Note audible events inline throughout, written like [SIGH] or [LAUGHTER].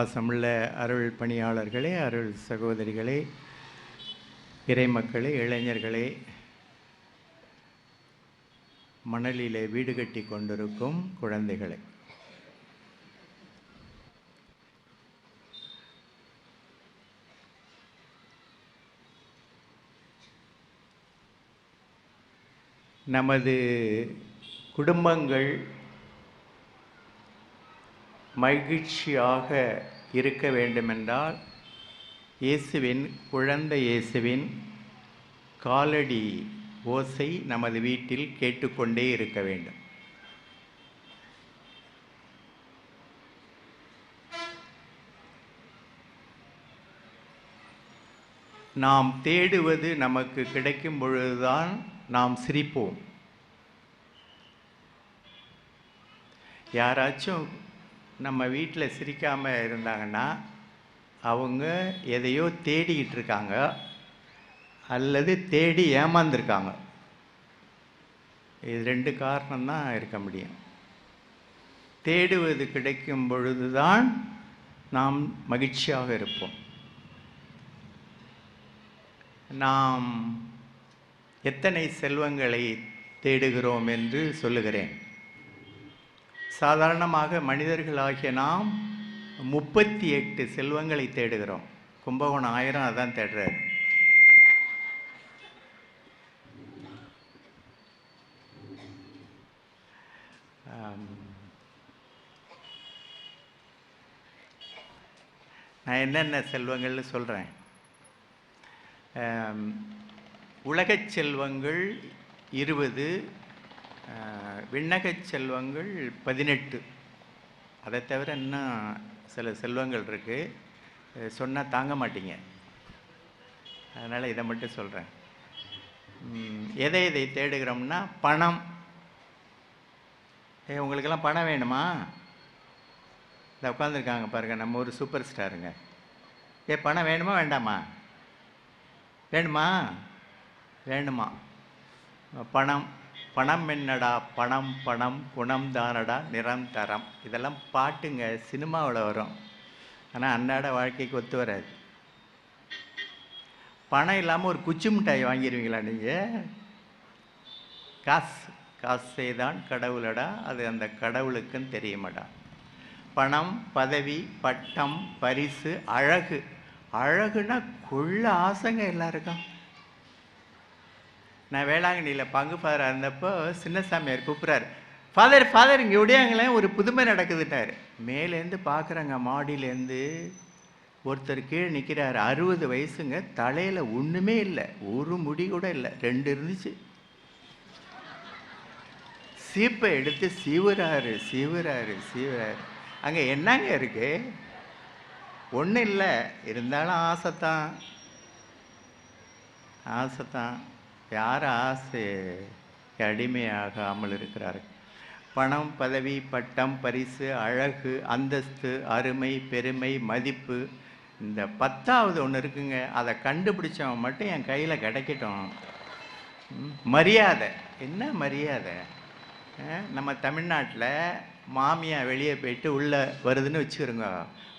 பாசமுள்ள அருள் பணியாளர்களே அருள் சகோதரிகளே இறைமக்களே இளைஞர்களே மணலிலே வீடு கட்டி கொண்டிருக்கும் குழந்தைகளை. நமது குடும்பங்கள் மகிழ்ச்சியாக இருக்க வேண்டுமென்றால் இயேசுவின் குழந்தை இயேசுவின் காலடி ஓசை நமது வீட்டில் கேட்டுக்கொண்டே இருக்க வேண்டும். நாம் தேடுவது நமக்கு கிடைக்கும் பொழுதுதான் நாம் சிரிப்போம். யாராச்சும் நம்ம வீட்டில் சிரிக்காமல் இருந்தாங்கன்னா அவங்க எதையோ தேடிக்கிட்டு இருக்காங்க அல்லது தேடி ஏமாந்துருக்காங்க. இது ரெண்டு காரணம்தான் இருக்க முடியும். தேடுவது கிடைக்கும் பொழுதுதான் நாம் மகிழ்ச்சியாக இருப்போம். நாம் எத்தனை செல்வங்களை தேடுகிறோம் என்று சொல்லுகிறேன். சாதாரணமாக மனிதர்களாகிய நாம் முப்பத்தி எட்டு செல்வங்களை தேடுகிறோம். கும்பகோணம் ஆயிரம் அதான் தேடுறாரு. நான் என்னென்ன செல்வங்கள்னு சொல்கிறேன் உலகச் செல்வங்கள் இருபது விண்ணகச் செல்வங்கள் பதினெட்டு. அதை தவிர இன்னும் சில செல்வங்கள் இருக்குது சொன்னால் தாங்க மாட்டீங்க. அதனால் இதை மட்டும் சொல்கிறேன் எதை எதை தேடுகிறோம்னா பணம். ஏ உங்களுக்கெல்லாம் பணம் வேணுமா? இந்த உட்காந்துருக்காங்க பாருங்கள் நம்ம ஒரு சூப்பர் ஸ்டாருங்க. ஏ பணம் வேணுமா வேண்டாமா? வேணுமா? வேணுமா? பணம். பணம் என்னடா? பணம் பணம் குணம் தானடா? நிரந்தரம். இதெல்லாம் பாட்டுங்க. சினிமாவில் வரும். ஆனால் அன்றாட வாழ்க்கைக்கு ஒத்து வராது. பணம் இல்லாமல் ஒரு குச்சி மிட்டாய் வாங்கிடுவீங்களா நீங்கள் காசு. காசே தான் கடவுளடா. அது அந்த கடவுளுக்கும் தெரியுமாடா. பணம் பதவி பட்டம் பரிசு அழகு. அழகுனா கொள்ள ஆசைங்க எல்லாருக்கும். நான் வேளாங்கண்ணியில் பங்கு ஃபாதராக இருந்தப்போ சின்னசாமியார் கூப்பிட்றாரு. ஃபாதர் ஃபாதர் இங்கே விடையாங்களேன் ஒரு புதுமை நடக்குதுட்டார் மேலேருந்து பார்க்குறாங்க மாடியிலேருந்து ஒருத்தர் கீழே நிற்கிறார் அறுபது வயசுங்க தலையில் ஒன்றுமே இல்லை ஒரு முடி கூட இல்லை ரெண்டு இருந்துச்சு. சீப்பை எடுத்து சீவுறாரு சீவுறாரு சீவுறாரு. அங்கே என்னங்க இருக்கு? ஒன்றும் இல்லை இருந்தாலும் ஆசைத்தான். ஆசைத்தான். யார் ஆசை அடிமையாகாமல் இருக்கிறார்கள்? பணம் பதவி பட்டம் பரிசு அழகு அந்தஸ்து அருமை பெருமை மதிப்பு இந்த பத்தாவது ஒன்று இருக்குங்க. அதை கண்டுபிடிச்சவன் மட்டும் என் கையில் கிடைக்கட்டும். மரியாதை. என்ன மரியாதை? நம்ம தமிழ்நாட்டில் மாமியா வெளியே போயிட்டு உள்ளே வருதுன்னு வச்சுக்கிறோங்க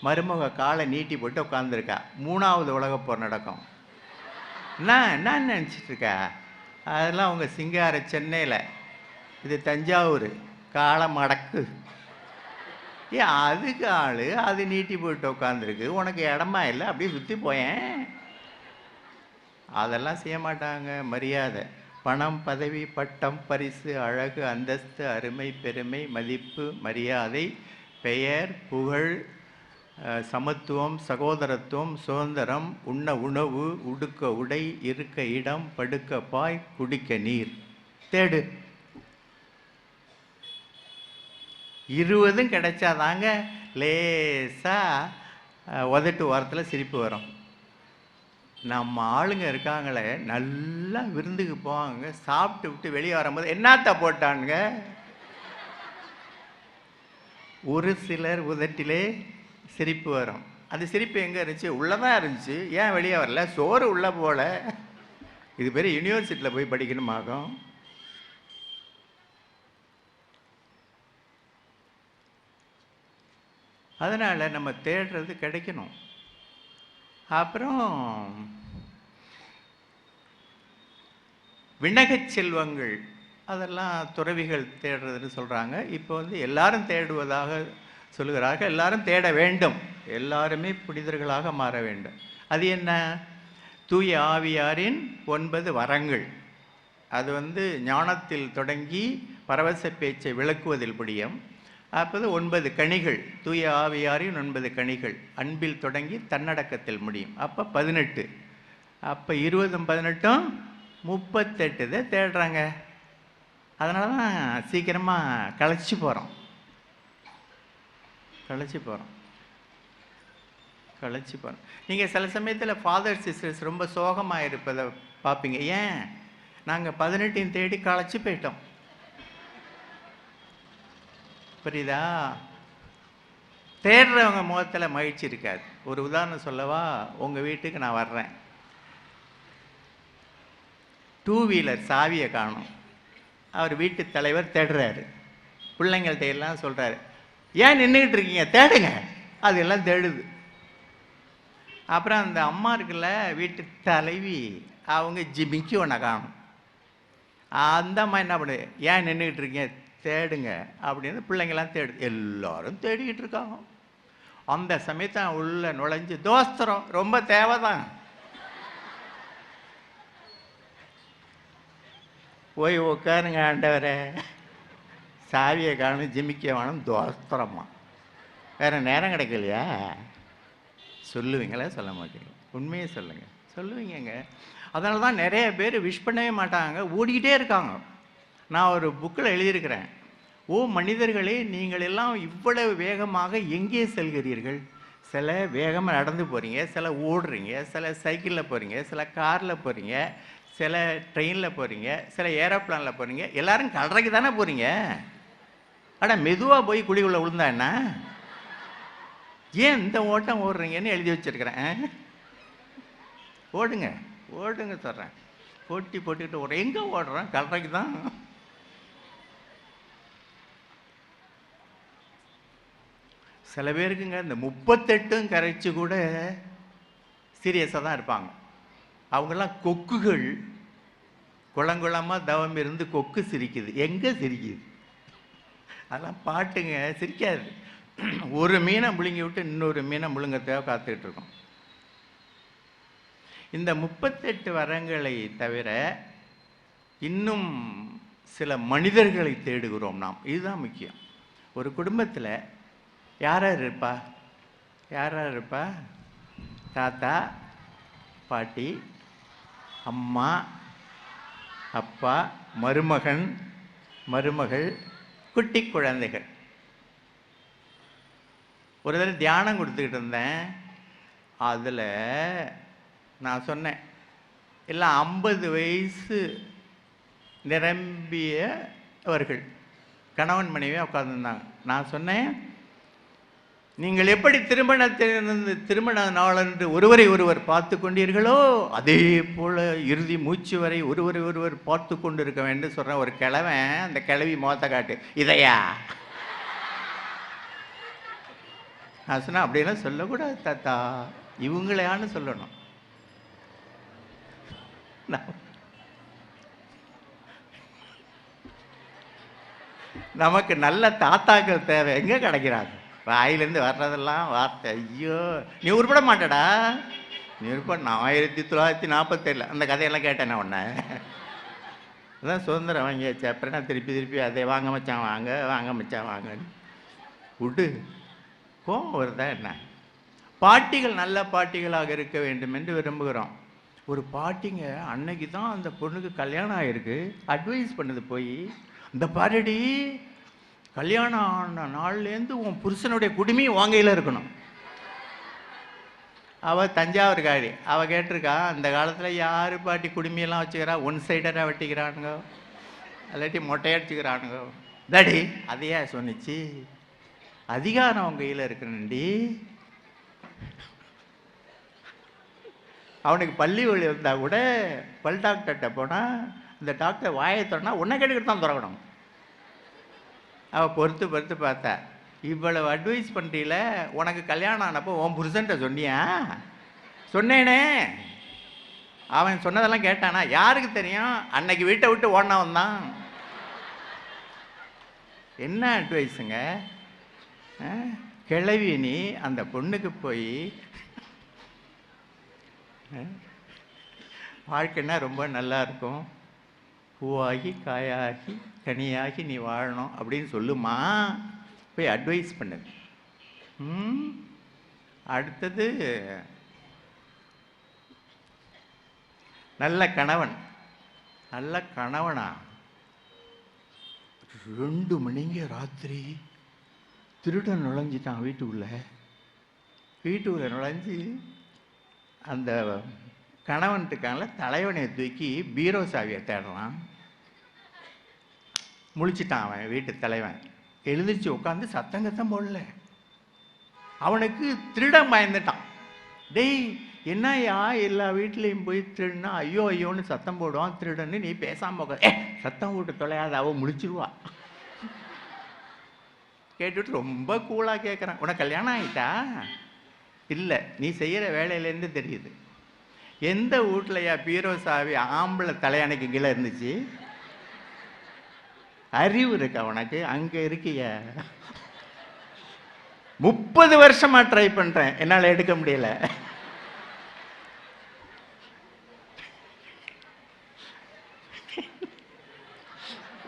மருமக காலை நீட்டி போட்டு உட்காந்துருக்கா மூணாவது உலகப்போர் நடக்கும். என்ன என்ன நினச்சிட்ருக்கா அதெல்லாம் அவங்க சிங்கார சென்னையில். இது தஞ்சாவூர். காலம் மடக்கு. ஏ அதுக்கு ஆள். அது நீட்டி போட்டு உட்காந்துருக்கு உனக்கு இடமா இல்லை? அப்படியே சுற்றி போயேன். அதெல்லாம் செய்ய மாட்டாங்க. மரியாதை. பணம் பதவி பட்டம் பரிசு அழகு அந்தஸ்து அருமை பெருமை மதிப்பு மரியாதை பெயர் புகழ் சமத்துவம் சகோதரத்துவம் சுதந்திரம் உண்ண உணவு உடுக்க உடை இருக்க இடம் படுக்க பாய் குடிக்க நீர். தேடு. இருபதும் கிடைச்சாதாங்க லேசாக உதட்டு ஓரத்தில் சிரிப்பு வரும். நம்ம ஆளுங்க இருக்காங்களே நல்லா விருந்துக்கு போவாங்க சாப்பிட்டு விட்டு வெளியே வரும்போது என்னத்த போட்டானுங்க? ஒரு சிலர் உதட்டிலே சிரிப்பு வரும். அந்த சிரிப்பு எங்கே இருந்துச்சு? உள்ளே தான் இருந்துச்சு. ஏன் வெளியே வரல? சோறு உள்ளே போல. இது பேர் யூனிவர்சிட்டியில் போய் படிக்கணுமாகும். அதனால் நம்ம தேடுறது கிடைக்கணும். அப்புறம் விண்ணகச் செல்வங்கள். அதெல்லாம் துறவிகள் தேடுறதுன்னு சொல்கிறாங்க இப்போ வந்து எல்லாரும் தேடுவதாக சொல்லுகிறார்கள். எல்லாரும் தேட வேண்டும். எல்லாருமே புனிதர்களாக மாற வேண்டும். அது என்ன? தூய ஆவியாரின் ஒன்பது வரங்கள். அது வந்து ஞானத்தில் தொடங்கி பரவச பேச்சை விளக்குவதில் முடியும். அப்போது ஒன்பது கனிகள். தூய ஆவியாரின் ஒன்பது கனிகள். அன்பில் தொடங்கி தன்னடக்கத்தில் முடியும். அப்போ பதினெட்டு. அப்போ இருபதும் பதினெட்டும் முப்பத்தெட்டு தான் தேடுறாங்க. அதனால தான் சீக்கிரமாக களைச்சி போகிறோம் களைச்சி போகிறோம் களைச்சி போகிறோம் நீங்கள் சில சமயத்தில் ஃபாதர் சிஸ்டர்ஸ் ரொம்ப சோகமாக இருப்பதை பார்ப்பீங்க. ஏன்? நாங்கள் பதினெட்டையும் தேடி களைச்சி போயிட்டோம். புரியுதா? தேடுறவங்க முகத்தில் மகிழ்ச்சி இருக்காது. ஒரு உதாரணம் சொல்லவா? உங்கள் வீட்டுக்கு நான் வர்றேன். டூ வீலர் சாவியை காணும். அவர் வீட்டு தலைவர் தேடுறாரு. பிள்ளைங்கள்ட்ட எல்லாம் சொல்கிறாரு ஏன் நின்றுக்கிட்டு இருக்கீங்க? தேடுங்க. அது எல்லாம் தேடுது. அப்புறம் அந்த அம்மா இருக்குல்ல வீட்டு தலைவி அவங்க ஜிமிக்கி ஒன்றை காணும். அந்த அம்மா என்ன பண்ணுது? ஏன் நின்றுக்கிட்டு இருக்கீங்க? தேடுங்க. அப்படின்னு பிள்ளைங்கள்லாம் தேடுது. எல்லோரும் தேடிக்கிட்டு இருக்காங்க. அந்த சமயத்தை உள்ள நுழைஞ்சு தோஸ்தரம். ரொம்ப தேவை தான் போய் உட்காருங்க ஆண்டவரே. சாவியை காணும் ஜிமிக்க வேணும் தோஸ்திரமா வேறு நேரம் கிடைக்கலையா? சொல்லுவீங்களா? சொல்ல மாட்டீங்க உண்மையை சொல்லுங்க. சொல்லுவீங்கங்க. அதனால தான் நிறைய பேர் விஷ் பண்ணவே மாட்டாங்க. ஓடிக்கிட்டே இருக்காங்க. நான் ஒரு புக்கில் எழுதியிருக்கிறேன். ஓ மனிதர்களே நீங்கள் எல்லாம் இவ்வளவு வேகமாக எங்கே செல்கிறீர்கள்? சில வேகமாக நடந்து போகிறீங்க சில ஓடுறீங்க சில சைக்கிளில் போகிறீங்க சில காரில் போகிறீங்க சில ட்ரெயினில் போகிறீங்க சில ஏரோப்ளானில் போகிறீங்க எல்லோரும் கல்றைக்கு தானே போகிறீங்க ஆனால் மெதுவாக போய் குழிக்குள்ளே விழுந்தா என்ன? ஏன் இந்த ஓட்டம் ஓடுறீங்கன்னு எழுதி வச்சிருக்கிறேன். ஓடுங்க ஓடுங்க சொல்கிறேன் போட்டி போட்டுக்கிட்டு ஓடுறேன். எங்கே ஓடுறோம்? கல்றைக்கு தான். சில பேருக்குங்க இந்த முப்பத்தெட்டும் கரைச்சி கூட சீரியஸாக தான் இருப்பாங்க. அவங்கெல்லாம் கொக்குகள். குளங்குளமாக தவம் இருந்து கொக்கு சிரிக்குது. எங்கே சிரிக்குது? அதெல்லாம் பாட்டுங்க சிரிக்காது. [CLEARS THROAT] ஒரு மீனை முழுங்கி விட்டு இன்னொரு மீனை முழுங்கத்தையோ காத்துக்கிட்டு இருக்கோம். இந்த முப்பத்தெட்டு வரங்களை தவிர இன்னும் சில மனிதர்களை தேடுகிறோம் நாம். இதுதான் முக்கியம். ஒரு குடும்பத்தில் யார் யார் இருப்பா? யார் யார் இருப்பா? தாத்தா பாட்டி அம்மா அப்பா மருமகன் மருமகள் குட்டி குழந்தைகள். ஒரு தடவை தியானம் கொடுத்துக்கிட்டு இருந்தேன். அதில் நான் சொன்னேன் எல்லாம் ஐம்பது வயசு நிரம்பியவர்கள் கணவன் மனைவியாக உட்காந்துருந்தாங்க நான் சொன்னேன் நீங்கள் எப்படி திருமணத்திலிருந்து திருமண நாளன்று ஒருவரை ஒருவர் பார்த்து கொண்டீர்களோ அதே போல் இறுதி மூச்சு வரை ஒருவரை ஒருவர் பார்த்து கொண்டு இருக்க வேண்டும் சொல்ற ஒரு கிழவன் அந்த கிழவி மோத்த காட்டு இதையா? நான் சொன்னேன் அப்படியெல்லாம் சொல்லக்கூடாது தாத்தா. இவங்களையான்னு சொல்லணும். நமக்கு நல்ல தாத்தாக்கள் தேவை எங்கே கிடைக்கிறாங்க? வாயிலேருந்து வர்றதெல்லாம் வார்த்தை. ஐயோ நீ உருப்பட மாட்டடா. நீ உருப்பட நான் ஆயிரத்தி தொள்ளாயிரத்தி நாற்பத்தேழில் அந்த கதையெல்லாம் கேட்டேன் நான் அதான் சுதந்திரம் வாங்கியாச்சு. அப்புறம் நான் திருப்பி திருப்பி அதை வாங்க மச்சான் வாங்க வாங்க மச்சான் வாங்கன்னு. விடு. கோபம் வருதா என்ன? பாட்டிகள் நல்ல பாட்டிகளாக இருக்க வேண்டும் என்று விரும்புகிறோம். ஒரு பாட்டிங்க அன்னைக்கு தான் அந்த பொண்ணுக்கு கல்யாணம் ஆகிருக்கு அட்வைஸ் பண்ணுது போய் இந்த பாருடி கல்யாணம் ஆன நாள்லேருந்து உன் புருஷனுடைய குடுமி வாங்கையில் இருக்கணும். அவள் தஞ்சாவூர் காரி. அவள் கேட்டிருக்கா அந்த காலத்தில் யார் பாட்டி குடுமியெல்லாம் வச்சுக்கிறா? ஒன் சைடராக வெட்டிக்கிறானுங்க. இல்லாட்டி மொட்டையடிச்சுக்கிறானுங்க தடி அதையே சொன்னிச்சு? அதிகாரம் அவங்க கையில் இருக்கணுண்டி அவனுக்கு பள்ளி வழி இருந்தால் கூட பல் டாக்டர்கிட்ட போனால் இந்த டாக்டர் வாயை திறனா உன்னை கேட்டுக்கிட்டு தான் திறக்கணும். அவள் பொறுத்து பொறுத்து பார்த்தா இவ்வளவு அட்வைஸ் பண்ணுறீல உனக்கு கல்யாணம் ஆனப்போ உன் புருஷன்ட்ட சொன்னியா? சொன்னேனே. அவன் சொன்னதெல்லாம் கேட்டானா யாருக்கு தெரியும்? அன்னைக்கு வீட்டை விட்டு ஓடினவன் தான். என்ன அட்வைஸுங்க ஆ? கிளவி நீ அந்த பொண்ணுக்கு போய் வாழ்க்கைன்னா ரொம்ப நல்லா இருக்கும். பூவாகி காயாகி கனியாகி நீ வாழணும் அப்படின்னு சொல்லுமா? போய் அட்வைஸ் பண்ணுது அடுத்தது நல்ல கணவன். நல்ல கணவனா? ரெண்டு மணிங்க ராத்திரி. திருடன் நுழைஞ்சிட்டான் வீட்டுக்குள்ள. வீட்டுக்குள்ள நுழைஞ்சு அந்த கணவன் இருக்கான்ல தலைவனை தூக்கி பீரோ சாவியை தேடுறான். முழிச்சிட்டான் அவன் வீட்டு தலைவன். எழுந்திரிச்சு உட்காந்து சத்தம் கத்தம் போடல. அவனுக்கு திருடன் பயந்துட்டான். டேய் என்னையா எல்லா வீட்லேயும் போய் திருடுனா ஐயோ ஐயோன்னு சத்தம் போடுவான் திருடன்னு நீ பேசாம போக ஏ சத்தம் போட்டு தொலையாத அவன் முழிச்சிருவா. கேட்டுட்டு ரொம்ப கூலாக கேட்குறான் உனக்கு கல்யாணம் ஆயிட்டா? இல்லை நீ செய்கிற வேலையிலேருந்து தெரியுது. எந்த வீட்டிலையா பீரோ சாவி ஆம்பளை தலையணைக்கு கீழே இருந்துச்சு? அறிவு இருக்கா உனக்கு? அங்கே இருக்கிய. முப்பது வருஷமா ட்ரை பண்றேன். என்னால் எடுக்க முடியல.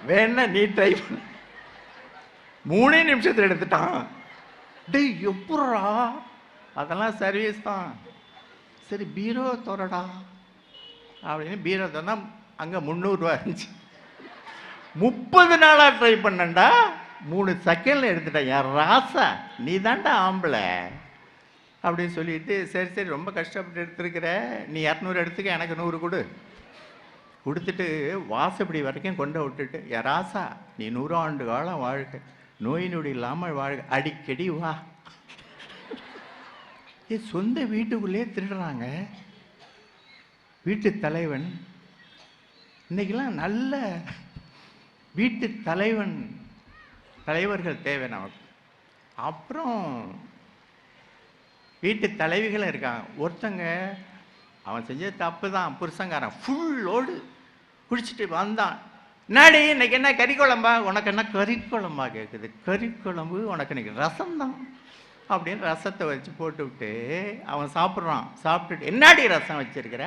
வேணா நீ ட்ரை பண்ண. மூணே நிமிஷத்தில் எடுத்துட்டான். டேய் எப்படா அதெல்லாம் சர்வீஸ் தான். சரி பீரோ தோறடா. அப்படின்னு பீரோ தோறா அங்கே முந்நூறுரூவா இருந்துச்சு. முப்பது நாளாக ட்ரை பண்ணேன்டா. மூணு செகண்டில் எடுத்துட்டேன். என் ராசா நீ தான்டா ஆம்பளை. அப்படின்னு சொல்லிட்டு சரி சரி ரொம்ப கஷ்டப்பட்டு எடுத்திருக்கிற. நீ இரநூறு எடுத்துக்க எனக்கு நூறு கொடு. கொடுத்துட்டு வாசப்படி வரைக்கும் கொண்டு விட்டுட்டு என் ராசா நீ நூறாண்டு காலம் வாழ்க நோய் நொடி இல்லாமல் வாழ்க அடிக்கடி வா. ஏ சொந்த வீட்டுக்குள்ளேயே திருடுறாங்க. வீட்டு தலைவன். இன்னைக்கெல்லாம் நல்ல வீட்டு தலைவன் தலைவர்கள் தேவை நமக்கு. அப்புறம் வீட்டு தலைவிகளும் இருக்காங்க. ஒருத்தங்க அவன் செஞ்சது தப்பு தான் புருஷங்காரன் ஃபுல் லோடு குடிச்சிட்டு வந்தான். என்னடி இன்னைக்கு என்ன கறி குழம்பா? உனக்கு என்ன கறி குழம்பா கேட்குது கறி குழம்பு உனக்கு இன்னைக்கு ரசம் தான் அப்படின்னு ரசத்தை வச்சு போட்டு விட்டு அவன் சாப்பிட்றான். சாப்பிட்டுட்டு என்னாடி ரசம் வச்சுருக்கிற?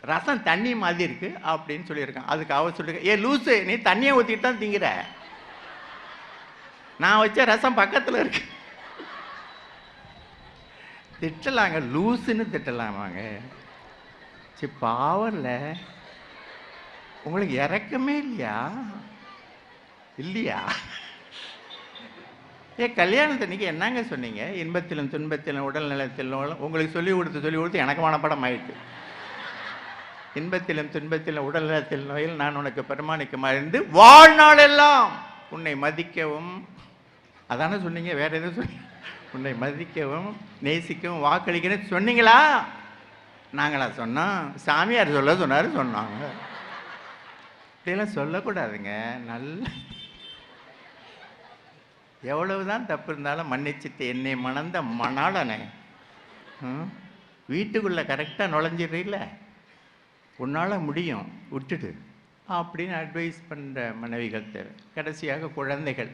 ரசம் தண்ணி மாதிரி இருக்கு அப்படின்னு சொல்லியிருக்கான் அதுக்கு அவ சொல்லியிருக்கேன் ஏ லூஸு நீ தண்ணியை ஊற்றிட்டு தான் திங்கிற? நான் வச்ச ரசம் பக்கத்தில் இருக்கு. திட்டலாங்க லூசுன்னு திட்டலாமாங்க. சரி பாவம்ல. உங்களுக்கு இறக்கமே இல்லையா? இல்லையா? ஏ கல்யாணத்தன்னைக்கு என்னங்க சொன்னீங்க? இன்பத்திலும் துன்பத்திலும் உடல் நலத்திலும் உங்களுக்கு சொல்லி கொடுத்து சொல்லி கொடுத்து எனக்கு மனப்படம் ஆயிட்டு. இன்பத்திலும் துன்பத்திலும் உடல்நலத்தில் நோயில் நான் உனக்கு பெருமானிக்கு மருந்து வாழ்நாள் எல்லாம் உன்னை மதிக்கவும். அதானே சொன்னீங்க வேற எதுவும் சொன்னீங்க? உன்னை மதிக்கவும் நேசிக்கவும் வாக்களிக்கணும்னு சொன்னீங்களா? நாங்களா சொன்னோம். சாமியார் சொல்ல சொன்னார் சொன்னாங்க. இப்படிலாம் சொல்லக்கூடாதுங்க. நல்ல எவ்வளவுதான் தப்பு இருந்தாலும் மன்னிச்சிட்டு என்னை மணந்த மணாளனே. ம்? கரெக்டாக நுழைஞ்சிடுறீல்ல? உன்னால் முடியும் விட்டுடு. அப்படின்னு அட்வைஸ் பண்ணுற மனைவிகள் தேவை. கடைசியாக குழந்தைகள்.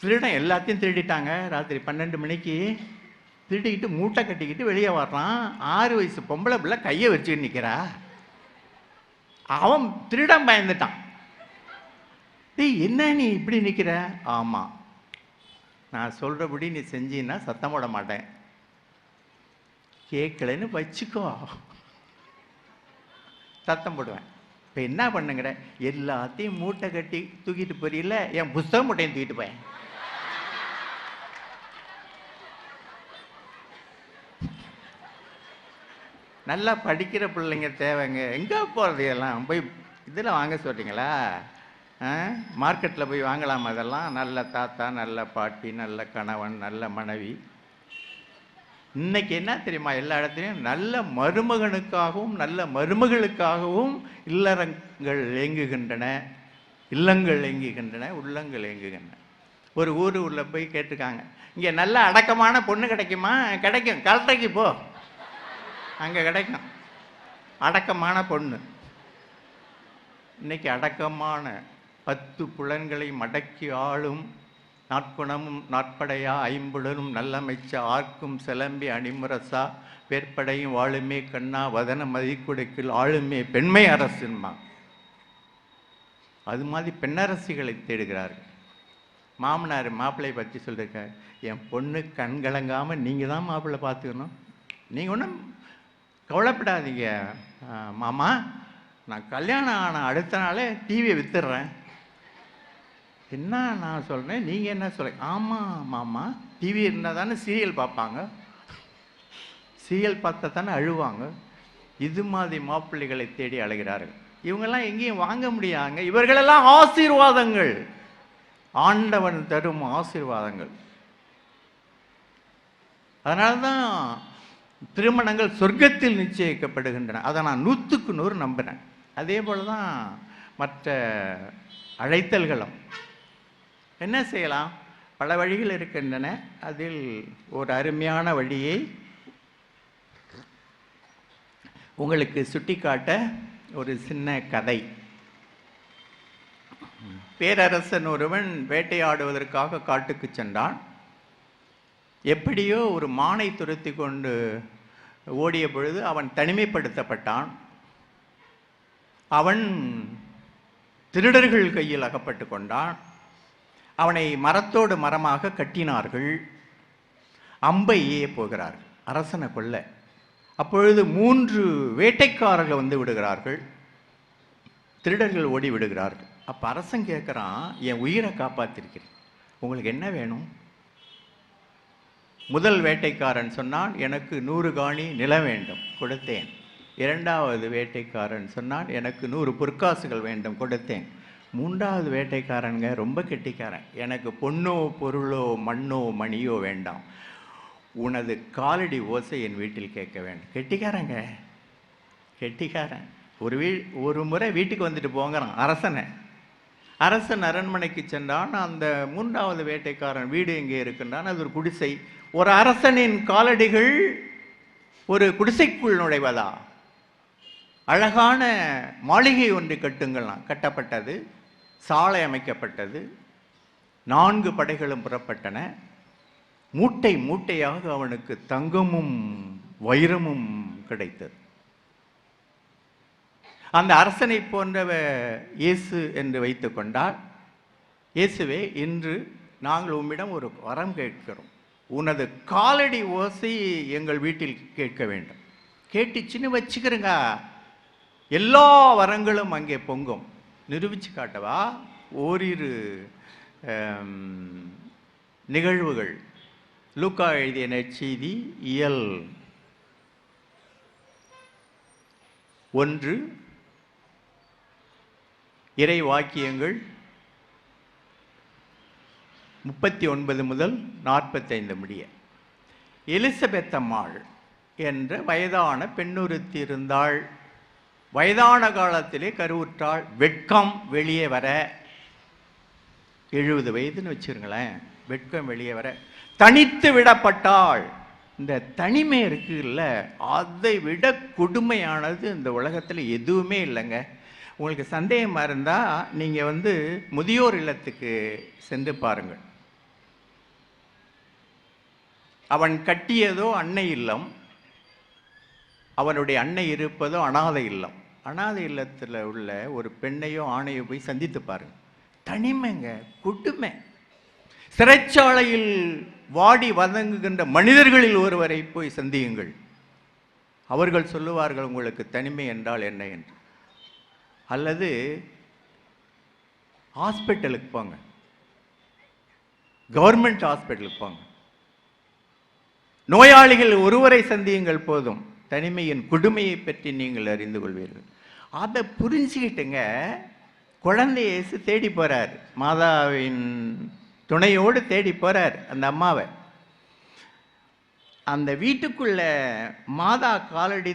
திருடன் எல்லாத்தையும் திருடிட்டாங்க. ராத்திரி பன்னெண்டு மணிக்கு திருடிக்கிட்டு மூட்டை கட்டிக்கிட்டு வெளியே வர்றான். ஆறு வயசு பொம்பளை பிள்ளை கையை வச்சுட்டு நிற்கிறா அவன் திருடம் பயந்துட்டான். டேய் என்ன நீ இப்படி நிற்கிற ஆமாம் நான் சொல்கிறபடி நீ செஞ்சீன்னா சத்தம் போட மாட்டேன். கேட்கலன்னு வச்சுக்கோ. சத்தம் போடுவேன். இப்போ என்ன பண்ணுங்கிற எல்லாத்தையும் மூட்டை கட்டி தூக்கிட்டு போறீல்ல? என் புஸ்தகம் மூட்டையும் தூக்கிட்டு போயேன். நல்லா படிக்கிற பிள்ளைங்க தேவைங்க. எங்கே போகிறது எல்லாம் போய் இதில் வாங்க சொல்கிறீங்களா மார்க்கெட்டில் போய் வாங்கலாமா அதெல்லாம் நல்ல தாத்தா நல்ல பாட்டி நல்ல கணவன் நல்ல மனைவி. இன்னைக்கு என்ன தெரியுமா எல்லா இடத்துலையும்? நல்ல மருமகனுக்காகவும் நல்ல மருமகளுக்காகவும் இல்லறங்கள் இயங்குகின்றன இல்லங்கள் இயங்குகின்றன உள்ளங்கள் இயங்குகின்றன ஒரு ஊர் உள்ள போய் கேட்டிருக்காங்க. இங்கே நல்ல அடக்கமான பொண்ணு கிடைக்குமா? கிடைக்கும். கலெக்டருக்கு போ. அங்கே கிடைக்கும். அடக்கமான பொண்ணு. இன்னைக்கு அடக்கமான பத்து புலன்களை மடக்கி ஆளும் நாட்குணமும் நாட்படையா ஐம்புடனும் நல்லமைச்ச ஆர்க்கும் சிலம்பி அணிமுரசா வேற்படையும் வாழுமே கண்ணா வதன மதிக்குடைக்கில் ஆளுமே பெண்மை அரசுமா. அது மாதிரி பெண்ணரசிகளை தேடுகிறார்கள். மாமனார் மாப்பிள்ளையை பற்றி சொல்லியிருக்கார். என் பொண்ணு கண் கலங்காமல் நீங்கள் தான் மாப்பிள்ளை பார்த்துக்கணும். நீங்கள் ஒன்றும் கவலைப்படாதீங்க மாமா. நான் கல்யாணம் ஆன அடுத்த நாளே டிவியை வித்துடுறேன். என்ன நான் சொல்கிறேன் நீங்கள் என்ன சொல்கிறீங்க ஆமாம் மாமா. டிவி இருந்தால் தானே சீரியல் பார்ப்பாங்க. சீரியல் பார்த்தா தானே அழுவாங்க. இது மாதிரி மாப்பிள்ளைகளை தேடி அழைகிறார்கள் இவங்கெல்லாம் எங்கேயும் வாங்க முடியாங்க இவர்களெல்லாம் ஆசீர்வாதங்கள். ஆண்டவன் தரும் ஆசீர்வாதங்கள். அதனால தான் திருமணங்கள் சொர்க்கத்தில் நிச்சயிக்கப்படுகின்றன. அதை நான் நூற்றுக்கு நூறு நம்புகிறேன் அதே போல தான் மற்ற அழைத்தல்களும். என்ன செய்யலாம்? பல வழிகள் இருக்கின்றன. அதில் ஒரு அருமையான வழியை உங்களுக்கு சுட்டிக்காட்ட ஒரு சின்ன கதை. பேரரசன் ஒருவன் வேட்டையாடுவதற்காக காட்டுக்கு சென்றான். எப்படியோ ஒரு மானை துரத்தி கொண்டு ஓடிய பொழுது அவன் தனிமைப்படுத்தப்பட்டான். அவன் திருடர்கள் கையில் அகப்பட்டு கொண்டான். அவனை மரத்தோடு மரமாக கட்டினார்கள். அம்பை ஏய போகிறார்கள் அரசனை கொல்ல. அப்பொழுது மூன்று வேட்டைக்காரர்கள் வந்து விடுகிறார்கள். திருடர்கள் ஓடி விடுகிறார்கள். அப்போ அரசன் கேட்குறான் என் உயிரை காப்பாற்றிருக்கிறேன் உங்களுக்கு என்ன வேணும்? முதல் வேட்டைக்காரன் சொன்னான் எனக்கு நூறு காணி நிலம் வேண்டும் கொடுத்தேன். இரண்டாவது வேட்டைக்காரன் சொன்னான் எனக்கு நூறு பொற்காசுகள் வேண்டும் கொடுத்தேன். மூன்றாவது வேட்டைக்காரனுங்க ரொம்ப கெட்டிக்காரன். எனக்கு பொண்ணோ பொருளோ மண்ணோ மணியோ வேண்டாம். உனது காலடி ஓசை என் வீட்டில் கேட்க வேண்டும். கெட்டிக்காரங்க. கெட்டிக்காரன். ஒரு வீ ஒரு முறை வீட்டுக்கு வந்துட்டு போங்கிறான் அரசனை. அரசன் அரண்மனைக்கு சென்றான் அந்த மூன்றாவது வேட்டைக்காரன் வீடு எங்கே இருக்கின்றான் அது ஒரு குடிசை. ஒரு அரசனின் காலடிகள் ஒரு குடிசைக்குள் நுழைவதா? அழகான மாளிகை ஒன்று கட்டுங்களாம் கட்டப்பட்டது. சாலை அமைக்கப்பட்டது. நான்கு படைகளும் புறப்பட்டன. மூட்டை மூட்டையாக அவனுக்கு தங்கமும் வைரமும் கிடைத்தது. அந்த அரசனை போன்றவ இயேசு என்று வைத்து கொண்டால் இயேசுவே இன்று நாங்கள் உம்மிடம் ஒரு வரம் கேட்கிறோம். உனது காலடி ஓசை எங்கள் வீட்டில் கேட்க வேண்டும். கேட்டுச்சுன்னு வச்சுக்கிறங்க. எல்லா வரங்களும் அங்கே பொங்கும். நிரூபித்து காட்டவா? ஓரிரு நிகழ்வுகள். லூக்கா எழுதிய நற்செய்தி இயல். ஒன்று இறை வாக்கியங்கள் முப்பத்தி ஒன்பது முதல் நாற்பத்தைந்து முடிய. எலிசபெத் அம்மாள் என்ற வயதான பெண்ணுறுத்தி இருந்தாள் வயதான காலத்திலே கருவுற்றாள் வெட்கம் வெளியே வர எழுபது வயதுன்னு வச்சுருங்களேன். வெட்கம் வெளியே வர. தனித்து விடப்பட்டாள் இந்த தனிமை இருக்குல்ல அதை விட கொடுமையானது இந்த உலகத்தில் எதுவுமே இல்லைங்க. உங்களுக்கு சந்தேகமாக இருந்தால் நீங்கள் வந்து முதியோர் இல்லத்துக்கு சென்று பாருங்கள். அவன் கட்டியதோ அன்னை இல்லம் அவனுடைய அன்னை இருப்பதோ அனாதை இல்லம். அனாதை இல்லத்தில் உள்ள ஒரு பெண்ணையோ ஆணையோ போய் சந்தித்து பாருங்க. தனிமைங்க கொடுமை. சிறைச்சாலையில் வாடி வதங்குகின்ற மனிதர்களில் ஒருவரை போய் சந்தியுங்கள். அவர்கள் சொல்லுவார்கள் உங்களுக்கு தனிமை என்றால் என்ன? என்று. அல்லது ஹாஸ்பிட்டலுக்கு போங்க. கவர்மெண்ட் ஹாஸ்பிட்டலுக்கு போங்க. நோயாளிகள் ஒருவரை சந்தியுங்கள் போதும். தனிமையின் கொடுமையை பற்றி நீங்கள் அறிந்து கொள்வீர்கள். அதை புரிஞ்சுக்கிட்டுங்க குழந்தை இயேசு தேடி போகிறார் மாதாவின் துணையோடு தேடி போகிறார் அந்த அம்மாவை. அந்த வீட்டுக்குள்ள மாதா காலடி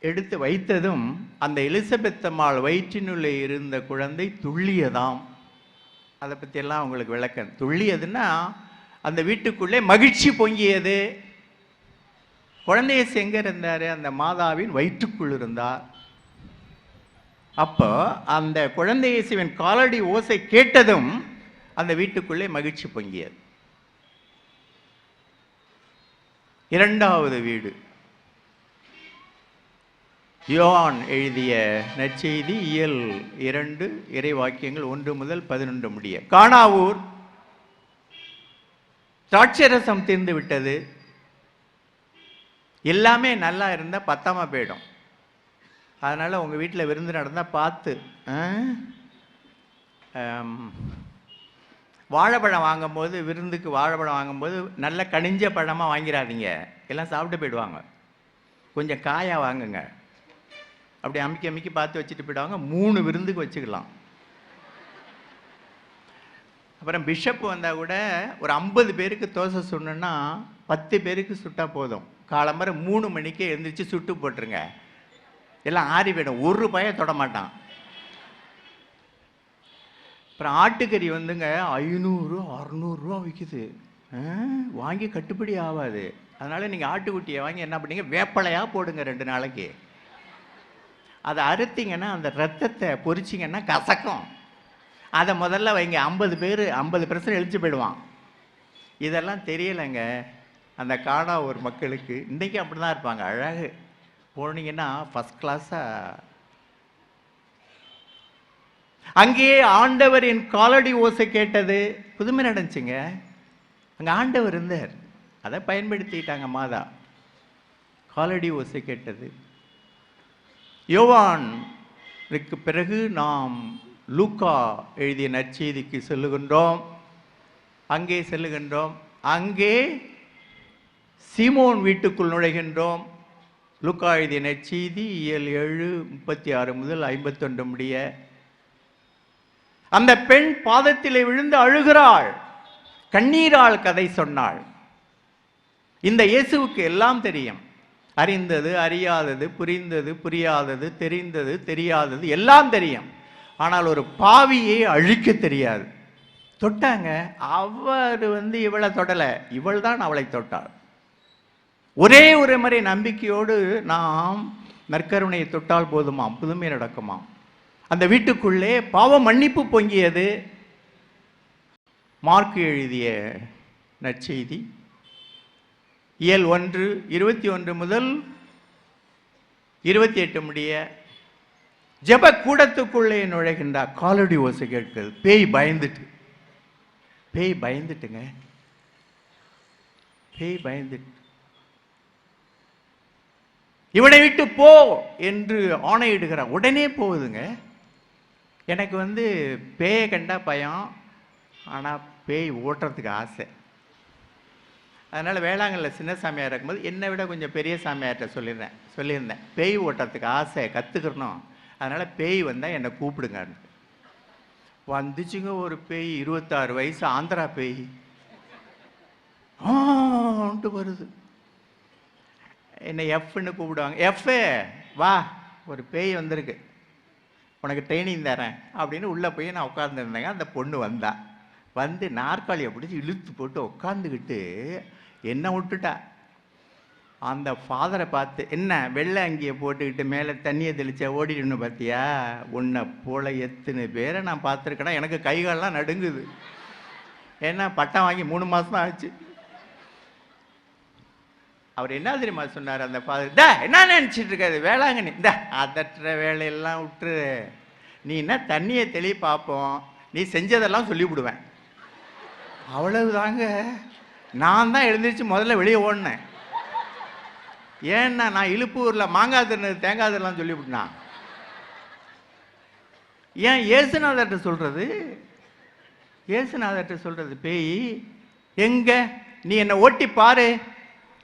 எடுத்து வைத்ததும் அந்த எலிசபெத் அம்மாள் வயிற்றினுள்ளே இருந்த குழந்தை துள்ளியதாம். அதை பற்றியெல்லாம் உங்களுக்கு விளக்கம். துள்ளியதுன்னா அந்த வீட்டுக்குள்ளே மகிழ்ச்சி பொங்கியது. குழந்தையசு எங்கே இருந்தார் அந்த மாதாவின் வயிற்றுக்குள் இருந்தார். அப்போ அந்த குழந்தை இசைவின் காலடி ஓசை கேட்டதும் அந்த வீட்டுக்குள்ளே மகிழ்ச்சி பொங்கியது. இரண்டாவது வீடு. யோவான் எழுதிய நற்செய்தி இயல் இரண்டு இறை வாக்கியங்கள் ஒன்று முதல் பதினொன்று முடிய. காணாவூர். திராட்சரசம் தீர்ந்து விட்டது. எல்லாமே நல்லா இருந்தால் பத்தாமல் போயிடும். அதனால் உங்கள் வீட்டில் விருந்து நடந்தால் பார்த்து வாழைப்பழம் வாங்கும்போது விருந்துக்கு வாழைப்பழம் வாங்கும்போது நல்ல கனிஞ்ச பழமாக வாங்கிடாதீங்க எல்லாம் சாப்பிட்டு போயிடுவாங்க. கொஞ்சம் காயாக வாங்குங்க. அப்படி அமுக்கி அமுக்கி பார்த்து வச்சுட்டு போயிடுவாங்க. மூணு விருந்துக்கு வச்சுக்கலாம். அப்புறம் பிஷப் வந்தால் கூட ஒரு ஐம்பது பேருக்கு தோசை சுடணுன்னா பத்து பேருக்கு சுட்டால் போதும். காலம்பரை மூணு மணிக்கே எழுந்திரிச்சு சுட்டு போட்டுருங்க. எல்லாம் ஆறி போயிடும். ஒரு பையன் தொட மாட்டான். அப்புறம் ஆட்டுக்கறி வந்துங்க ஐநூறு அறநூறுரூவா விற்கிது ஆ, வாங்கி கட்டுப்படி ஆகாது அதனால் நீங்கள் ஆட்டுக்குட்டியை வாங்கி என்ன பண்ணீங்க? வேப்பலையாக போடுங்க ரெண்டு நாளைக்கு. அதை அறுத்தீங்கன்னா அந்த ரத்தத்தை பொறிச்சிங்கன்னா கசக்கும். அதை முதல்ல வைங்க. ஐம்பது பேர் ஐம்பது பர்சன்ட் எழுச்சி போயிடுவான். இதெல்லாம் தெரியலைங்க. அந்த காடா ஒரு மக்களுக்கு இன்றைக்கி அப்படி தான் இருப்பாங்க அழகு. போனீங்கன்னா ஃபஸ்ட் கிளாஸாக அங்கேயே ஆண்டவரின் காலடி ஓசை கேட்டது. புதுமை நடந்துச்சுங்க. அங்கே ஆண்டவர் இருந்தார். அதை பயன்படுத்திட்டாங்க மாதா. காலடி ஓசை கேட்டது. யோவானுக்கு பிறகு நாம் லூக்கா எழுதிய நற்செய்திக்கு செல்லுகின்றோம். அங்கே செல்லுகின்றோம். அங்கே சீமோன் வீட்டுக்குள் நுழைகின்றோம். லுக்கா எழுதிய நற்செய்தி இயல் ஏழு முப்பத்தி ஆறு முதல் ஐம்பத்தொன்று முடிய அந்த பெண் பாதத்திலே விழுந்து அழுகிறாள். கண்ணீரால் கதை சொன்னாள். இந்த இயேசுவுக்கு எல்லாம் தெரியும். அறிந்தது அறியாதது புரிந்தது புரியாதது தெரிந்தது தெரியாதது எல்லாம் தெரியும். ஆனால் ஒரு பாவியை அழிக்க தெரியாது. தொட்டாங்க. அவர் வந்து இவளை தொடலை. இவள் தான் அவளை தொட்டாள். ஒரே ஒரு முறை நம்பிக்கையோடு நாம் நற்கருணையை தொட்டால் போதுமாம் புதுமை நடக்குமாம் அந்த வீட்டுக்குள்ளே பாவ மன்னிப்பு பொங்கியது. மார்க் எழுதிய நற்செய்தி. இயல் ஒன்று இருபத்தி ஒன்று முதல் இருபத்தி எட்டு முடிய ஜெப கூடத்துக்குள்ளே நுழைகின்றார் காலடி ஓசை கேட்குது. பேய் பயந்துட்டு. பேய் பயந்துட்டுங்க. பேய் பயந்துட்டு. இவனை விட்டு போ என்று ஆணையிடுகிறான் உடனே போகுதுங்க எனக்கு வந்து பேயை கண்டா பயம் ஆனால் பேய் ஓட்டுறதுக்கு ஆசை அதனால் வேளாங்கல்ல சின்ன சாமியார் இருக்கும்போது என்னை விட கொஞ்சம் பெரிய சாமியார்கிட்ட சொல்லியிருந்தேன் சொல்லியிருந்தேன் பேய் ஓட்டுறதுக்கு ஆசை கற்றுக்கணும் அதனால் பேய் வந்தால் என்னை கூப்பிடுங்கன்னு வந்துச்சுங்க ஒரு பேய் இருபத்தாறு வயசு ஆந்திரா பேய் ஆன்ட்டு வருது என்னை எஃப்னு கூப்பிடுவாங்க. எஃப்ஏ வா ஒரு பேய் வந்திருக்கு. உனக்கு ட்ரைனிங் தரேன். அப்படின்னு உள்ளே போய் நான் உட்காந்துருந்தேங்க அந்த பொண்ணு வந்தா. வந்து நாற்காலியை பிடிச்சி இழுத்து போட்டு உட்காந்துக்கிட்டு என்ன விட்டுட்டா. அந்த ஃபாதரை பார்த்து என்ன வெள்ளை அங்கியை போட்டுக்கிட்டு மேலே தண்ணியை தெளிச்ச ஓடிடுன்னு பார்த்தியா? உன்னை போல எத்தனை பேரை நான் பார்த்துருக்கேன்னா எனக்கு கைகாலெலாம் நடுங்குது. ஏன்னா பட்டம் வாங்கி மூணு மாதம் தான் ஆச்சு. அவர் என்ன தெரியுமா சொன்னார்? அந்த ஃபாதர் டா என்ன நினச்சிட்டு இருக்காது வேளாங்கண்ணி. இந்த அதற்ற வேலையெல்லாம் விட்டுரு. நீ என்ன தண்ணியை தெளி பார்ப்போம் நீ செஞ்சதெல்லாம் சொல்லிவிடுவேன் அவ்வளவுதாங்க. நான் தான் எழுந்திரிச்சு முதல்ல வெளியே ஓடினேன். ஏன்னா நான் இழுப்பூரில் மாங்காய் திருநது தேங்காய் திருலாம் சொல்லிவிட்டேன் ஏன் ஏசுநாதர்கிட்ட சொல்கிறது ஏசுநாதர்கிட்ட சொல்கிறது பேய் எங்கே? நீ என்னை ஓட்டி பாரு.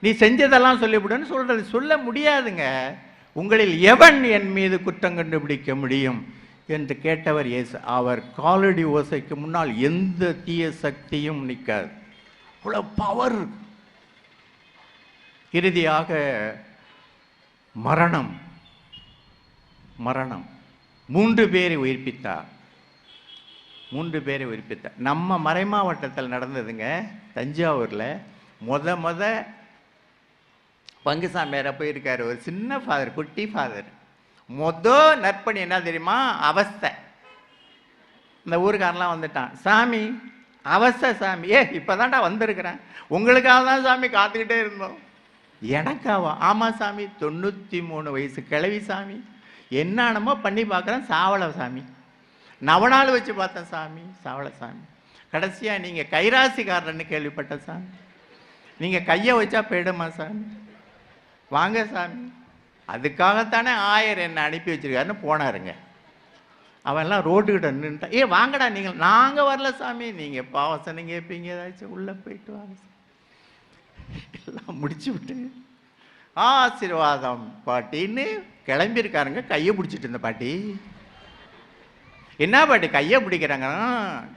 நீ செஞ்சதெல்லாம் சொல்லிவிடுன்னு சொல்றது. சொல்ல முடியாதுங்க. உங்களில் எவன் என் மீது குற்றம் கண்டுபிடிக்க முடியும்? என்று கேட்டவர் இயேசு. அவர் காலடி ஓசைக்கு முன்னால் எந்த தீய சக்தியும் நிற்காது. அவ்வளோ பவர் இறுதியாக மரணம். மரணம். மூன்று பேரை உயிர்ப்பித்தார். மூன்று பேரை உயிர்ப்பித்தார். நம்ம மறைமாவட்டத்தில் நடந்ததுங்க தஞ்சாவூரில். முத முத பங்குசாமியார் போயிருக்காரு ஒரு சின்ன ஃபாதர் குட்டி ஃபாதர் மொதல் நற்பணி என்ன தெரியுமா? அவஸ்தை. இந்த ஊருக்காரெல்லாம் வந்துட்டான். சாமி அவஸ்தை சாமி. ஏ இப்போதான்டா வந்திருக்கிறேன். உங்களுக்காக தான் சாமி காத்துக்கிட்டே இருந்தோம். எனக்காவா? ஆமாம் சாமி தொண்ணூற்றி மூணு வயசு கிழவி சாமி. என்னென்னமோ பண்ணி பார்க்குறேன் சாவள சாமி. நவநாள் வச்சு பார்த்தேன் சாமி சாவள சாமி. கடைசியாக நீங்கள் கைராசிக்காரன்னு கேள்விப்பட்டேன் சாமி. நீங்கள் கையை வச்சா போயிடுமா சாமி? வாங்க சாமி. அதுக்காகத்தானே ஆயர் என்னை அனுப்பி வச்சிருக்காருன்னு போனாருங்க. அவன்லாம் ரோட்டுக்கிட்ட நின்றுட்டான் ஏ வாங்கடா நீங்கள் நாங்கள் வரல சாமி நீங்கள் பாவசனை கேட்பீங்க ஏதாச்சும் உள்ளே போயிட்டு வாங்க எல்லாம் முடிச்சு விட்டு ஆசீர்வாதம் பாட்டின்னு கிளம்பியிருக்காருங்க கையை பிடிச்சிட்டு இருந்த பாட்டி. என்ன பாட்டி கையை பிடிக்கிறாங்க?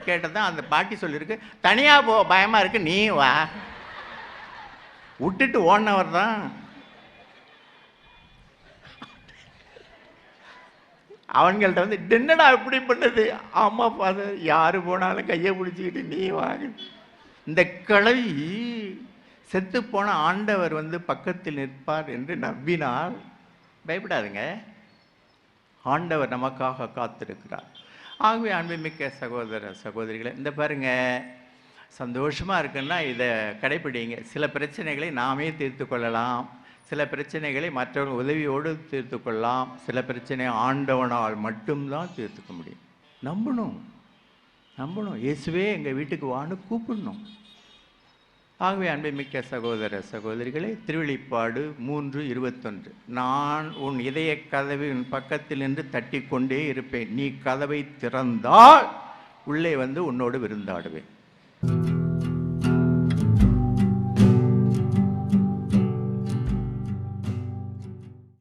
கேட்டதான் அந்த பாட்டி சொல்லியிருக்கு தனியாக போ பயமாக இருக்கு நீ வா. விட்டுட்டு ஓடினவர் தான் அவன்கள்ட்ட வந்து என்னடா இப்படி பண்ணது ஆமாம் ஃபாதர் யார் போனாலும் கையை பிடிச்சிக்கிட்டு நீ வாங்க. இந்த கிளவி செத்து போன ஆண்டவர் வந்து பக்கத்தில் நிற்பார் என்று நம்பினால் பயப்படாதுங்க. ஆண்டவர் நமக்காக காத்திருக்கிறார். ஆகவே அன்புமிக்க சகோதர சகோதரிகளை இந்த பாருங்க சந்தோஷமாக இருக்குன்னா இதை கடைப்பிடிங்க. சில பிரச்சனைகளை நாமே தீர்த்து கொள்ளலாம். சில பிரச்சனைகளை மற்றவர்கள் உதவியோடு தீர்த்து கொள்ளலாம். சில பிரச்சனை ஆண்டவனால் மட்டும்தான் தீர்த்துக்க முடியும். நம்பணும். நம்பணும். இயேசுவே எங்கள் வீட்டுக்கு வான்னு கூப்பிடணும். ஆகவே அன்புமிக்க சகோதர சகோதரிகளே திருவெளிப்பாடு மூன்று இருபத்தொன்று. நான் உன் இதய கதவின் பக்கத்தில் நின்று தட்டி கொண்டே இருப்பேன். நீ கதவை திறந்தால் உள்ளே வந்து உன்னோடு விருந்தாடுவேன்.